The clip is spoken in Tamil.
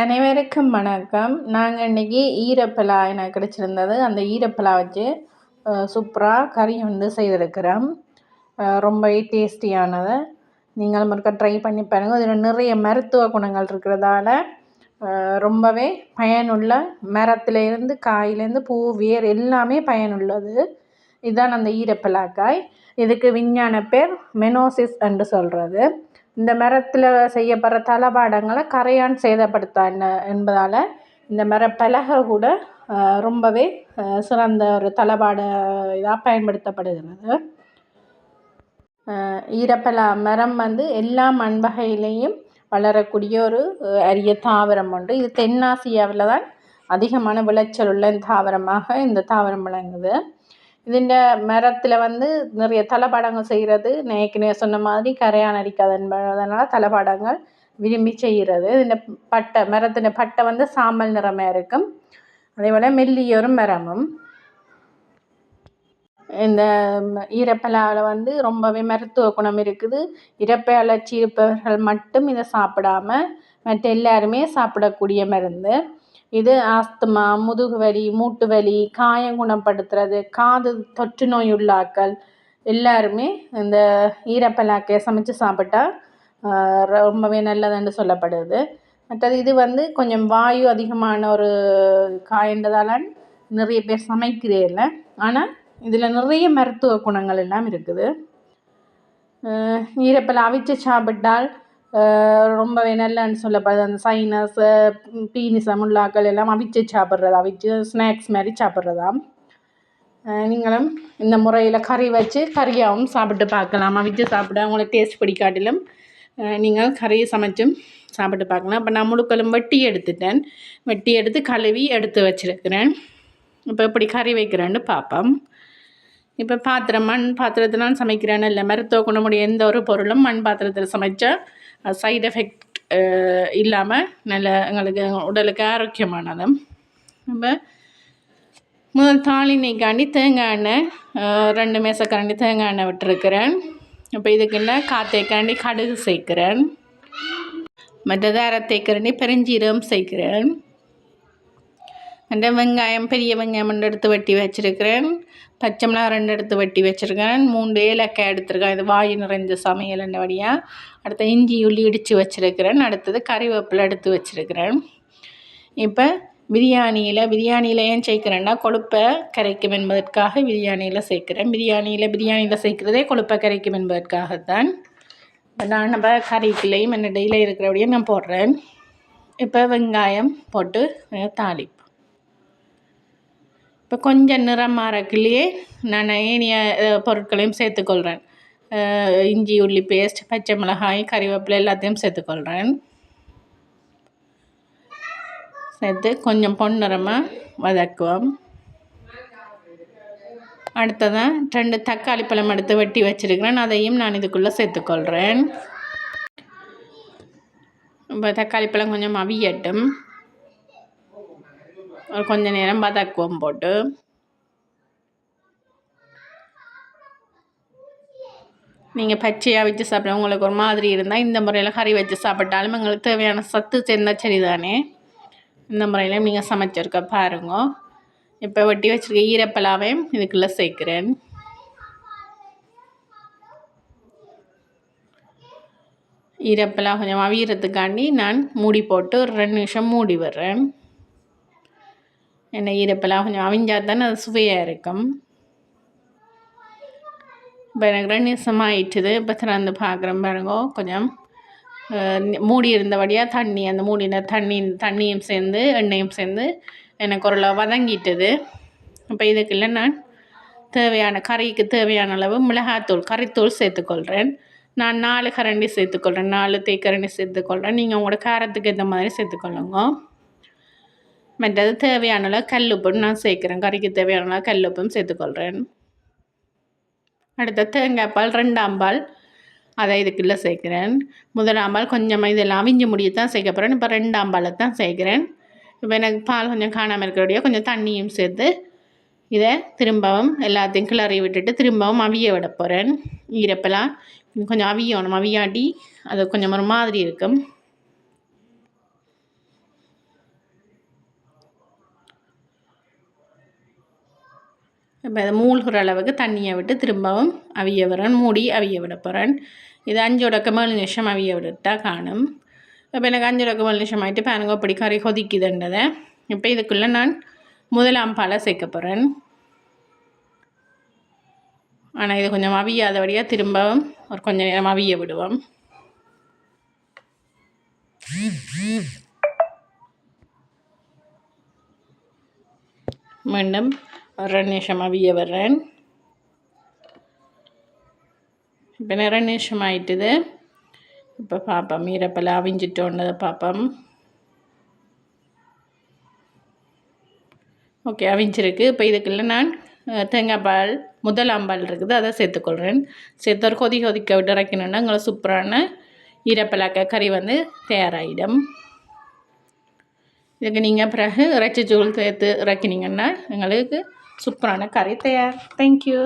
அனைவருக்கும் வணக்கம். நாங்கள் இன்றைக்கி ஈரப்பலா எனக்கு கிடச்சிருந்தது. அந்த ஈரப்பலா வச்சு சூப்பராக கறி வந்து செய்திருக்கிறோம். ரொம்பவே டேஸ்டியானது. நீங்கள் மறுக்க ட்ரை பண்ணி பாருங்கள் இதில் நிறைய மருத்துவ குணங்கள் இருக்கிறதால ரொம்பவே பயனுள்ள மரத்துலேருந்து காயிலேருந்து பூ வேர் எல்லாமே பயனுள்ளது. இதுதான் அந்த ஈரப்பலாக்காய் இதுக்கு விஞ்ஞான பேர் மெனோசிஸ் என்று சொல்கிறது இந்த மரத்தில் செய்யப்படுற தளபாடங்களை கரையான் சேதப்படுத்தா என்பதால் இந்த மர பலகை கூட ரொம்பவே சிறந்த ஒரு தளபாட இதாக பயன்படுத்தப்படுகிறது. ஈரப்பலா மரம் வந்து எல்லா மண் வகையிலையும் வளரக்கூடிய ஒரு அரிய தாவரம் உண்டு. இது தென்னாசியாவில் தான் அதிகமான விளைச்சல் உள்ள தாவரமாக இந்த தாவரம் விளங்குது. இதுண்ட மரத்தில் வந்து நிறைய தளபாடங்கள் செய்கிறது நேற்று சொன்ன மாதிரி கரையான் அடிக்காது தலைப்பாடங்கள் விரும்பி செய்கிறது. இந்த பட்டை மரத்தின் பட்டை வந்து சாம்பல் நிறமாக இருக்கும். அதே போல் மெல்லியொரு மரமும். இந்த ஈரப்பலாவில் வந்து ரொம்பவே மருத்துவ குணம் இருக்குது. இறப்பை அலர்ச்சி இருப்பவர்கள் மட்டும் இதை சாப்பிடாம மற்ற எல்லாருமே சாப்பிடக்கூடிய மருந்து. இது ஆஸ்துமா முதுகு வலி மூட்டு வலி காயம் குணப்படுத்துறது காது தொற்று நோய் உள்ளாக்கள் எல்லாருமே இந்த ஈரப்பலாக்கையை சமைச்சு சாப்பிட்டா ரொம்பவே நல்லதுன்னு சொல்லப்படுது. மற்றது இது வந்து கொஞ்சம் வாயு அதிகமான ஒரு காயன்றதால நிறைய பேர் சமைக்கிறே இல்லை. ஆனால் இதில் நிறைய மருத்துவ குணங்கள் எல்லாம் இருக்குது. ஈரப்பழம் அவிச்சு சாப்பிட்டால் ரொம்பவே நல்லன்னு சொல்லப்படுது. அந்த சைனஸ் பீனிசம் உள்ளாக்கள் எல்லாம் அவிச்சு சாப்பிட்றது அவிச்சு ஸ்நாக்ஸ் மாதிரி சாப்பிட்றதாம் நீங்களும் இந்த முறையில் கறி வச்சு கறியாகவும் சாப்பிட்டு பார்க்கலாம். அவிச்சு சாப்பிட உங்களுக்கு டேஸ்ட் பிடிக்காட்டிலும் நீங்கள் கறியை சமைச்சும் சாப்பிட்டு பார்க்கலாம். இப்போ நான் முழுக்கலும் வெட்டி எடுத்துட்டேன். வெட்டி எடுத்து கழுவி எடுத்து வச்சுருக்கிறேன். இப்போ இப்படி கறி வைக்கிறேன்னு பார்ப்போம். இப்போ பாத்திரம் மண் பாத்திரத்தில் நான் சமைக்கிறேன்னு இல்லை. மருத்துவ குணமுடைய எந்த ஒரு பொருளும் மண் பாத்திரத்தில் சமைச்சா சைடு எஃபெக்ட் இல்லாமல் நல்ல எங்களுக்கு உடலுக்கு ஆரோக்கியமானது. நம்ம முதல் தாளினைக்காண்டி தேங்காய் எண்ணெய் ரெண்டு மேசக்கரண்டி தேங்காய் எண்ணெய் விட்டுருக்கிறேன். இப்போ இதுக்குள்ள காத்தைக்காண்டி கடுகு சேர்க்கிறேன். மற்றது அரை தேக்கரண்டி பெருஞ்சீரகம் சேர்க்கிறேன். அந்த வெங்காயம் பெரிய வெங்காயம் ரெண்டு எடுத்து வெட்டி வச்சுருக்கிறேன். பச்சை மிளகா ரெண்டு எடுத்து வெட்டி வச்சுருக்கேன் மூணு ஏலக்காய் எடுத்துருக்கேன். இது வாய் நிறைஞ்ச சமையல் வழியாக அடுத்து இஞ்சி உள்ளி இடித்து வச்சுருக்கிறேன். அடுத்தது கறிவேப்பிலை எடுத்து வச்சுருக்கிறேன். இப்போ பிரியாணியில் பிரியாணியில் ஏன் சேர்க்குறேன்னா கொழுப்பை கரைக்கும் என்பதற்காக பிரியாணியில் சேர்க்குறேன். பிரியாணியில் பிரியாணியில் சேர்க்குறதே கொழுப்பை கரைக்கும் என்பதற்காகத்தான். நான் நம்ம கறிக்குள்ளேயும் என்ன டெய்லியில் இருக்கிறபடியே நான் போடுறேன். இப்போ வெங்காயம் போட்டு தாளிப்பு இப்போ கொஞ்சம் நிறம் மாறக்குள்ளேயே நான் ஏனைய பொருட்களையும் சேர்த்துக்கொள்கிறேன். இஞ்சி உள்ளி பேஸ்ட் பச்சை மிளகாய் கறிவேப்பிலை எல்லாத்தையும் சேர்த்துக்கொள்கிறேன். சேர்த்து கொஞ்சம் பொன்னிறமாக வதக்குவோம். அடுத்ததான் ரெண்டு தக்காளி பழம் எடுத்து வெட்டி வச்சுருக்கிறேன். அதையும் நான் இதுக்குள்ளே சேர்த்துக்கொள்கிறேன். இப்போ தக்காளி பழம் கொஞ்சம் அவியட்டும் ஒரு கொஞ்ச நேரம் வதக்குவோம் போட்டு. நீங்கள் பச்சையாக வச்சு சாப்பிட உங்களுக்கு ஒரு மாதிரி இருந்தால் இந்த முறையில் கறி வச்சு சாப்பிட்டாலும் எங்களுக்கு தேவையான சத்து சேர்ந்தா சரி தானே இந்த முறையில் நீங்கள் சமைச்சிருக்க பாருங்க. இப்போ வெட்டி வச்சுருக்க ஈரப்பலாவையும் இதுக்குள்ளே சேர்க்குறேன். ஈரப்பலா கொஞ்சம் அவியறதுக்காண்டி நான் மூடி போட்டு ஒரு ரெண்டு நிமிஷம் மூடி விடுறேன். என்ன ஈரப்பெல்லாம் கொஞ்சம் அவிஞ்சால் தானே அது சுவையாக இருக்கும். இப்போ எனக்கு ரெண்டு ஆயிட்டுது. இப்போ திறந்து பார்க்குறேன் பாருங்க. கொஞ்சம் மூடி இருந்தபடியாக தண்ணி அந்த மூடின தண்ணி தண்ணியும் சேர்ந்து எண்ணெயும் சேர்ந்து எனக்கு ஒரு வதங்கிட்டது. இப்போ இதுக்குள்ள நான் தேவையான கறிக்கு தேவையான அளவு மிளகாத்தூள் கறித்தூள் சேர்த்துக்கொள்கிறேன். நான் நாலு கரண்டி சேர்த்துக்கொள்கிறேன் நாலு தேக்கரண்டி சேர்த்துக்கொள்கிறேன். நீங்கள் உங்களோட காரத்துக்கு ஏற்ற மாதிரி சேர்த்துக்கொள்ளுங்க. மற்றது தேவையான அளவு கல்லுப்பும் நான் சேர்க்குறேன் கறிக்கு தேவையான அளவு கல்லுப்பும் சேர்த்துக்கொள்கிறேன் அடுத்த தேங்காய் பால் ரெண்டாம் பால் அதை இதுக்குள்ளே சேர்க்குறேன் முதலாம் பால் கொஞ்சமாக இதெல்லாம் அவிஞ்சு முடிய தான் சேர்க்க போகிறேன் இப்போ ரெண்டாம் பாலை தான் சேர்க்குறேன் இப்போ எனக்கு பால் கொஞ்சம் காணாமல் இருக்கிறோடைய கொஞ்சம் தண்ணியும் சேர்த்து இதை திரும்பவும் எல்லாத்தையும் கிளறி விட்டுட்டு திரும்பவும் அவிய விட போகிறேன் ஈரப்பெல்லாம் கொஞ்சம் அவியணும் அவியாட்டி அது கொஞ்சம் ஒரு மாதிரி இருக்கும் இப்போ இதை மூழ்கிற அளவுக்கு தண்ணியை விட்டு திரும்பவும் அவிய விடுறேன் மூடி அவிய விட போகிறேன் இது அஞ்சோடக்க மேல் நிமிஷம் அவிய விட்டால் காணும். இப்போ எனக்கு அஞ்சு உடக்க மேல் நிமிஷம் ஆகிட்டு பாருங்க அப்படி கறி கொதிக்குதுன்றதை இப்போ இதுக்குள்ளே நான் முதலாம் பாலை சேர்க்க போகிறேன் ஆனால் இது கொஞ்சம் அவியாதபடியாக திரும்பவும் ஒரு கொஞ்சம் நேரம் அவிய விடுவோம். மீண்டும் ரெண்டு நிமிஷம் வர்றேன் இப்போ நிறைய நிமிஷம் ஆயிட்டுது இப்போ பார்ப்போம் ஈரப்பெல்லாம் அவிஞ்சிட்டோன்னதை பார்ப்போம் ஓகே அவிஞ்சிருக்கு. இப்போ இதுக்குள்ள நான் தேங்காய் பால் முதலாம் பால் இருக்குது. அதை சேர்த்துக்கொள்கிறேன் சேர்த்து ஒரு கொதி கொதிக்க விட்டு இறக்கணுன்னா உங்களை சூப்பரான ஈரப்பலாக்க கறி வந்து தயாராகிடும் இதுக்கு நீங்கள் பிறகு இறைச்சி சூழ் சேர்த்து இறக்கினீங்கன்னா எங்களுக்கு சூப்பரான கறி தயார் தேங்க்யூ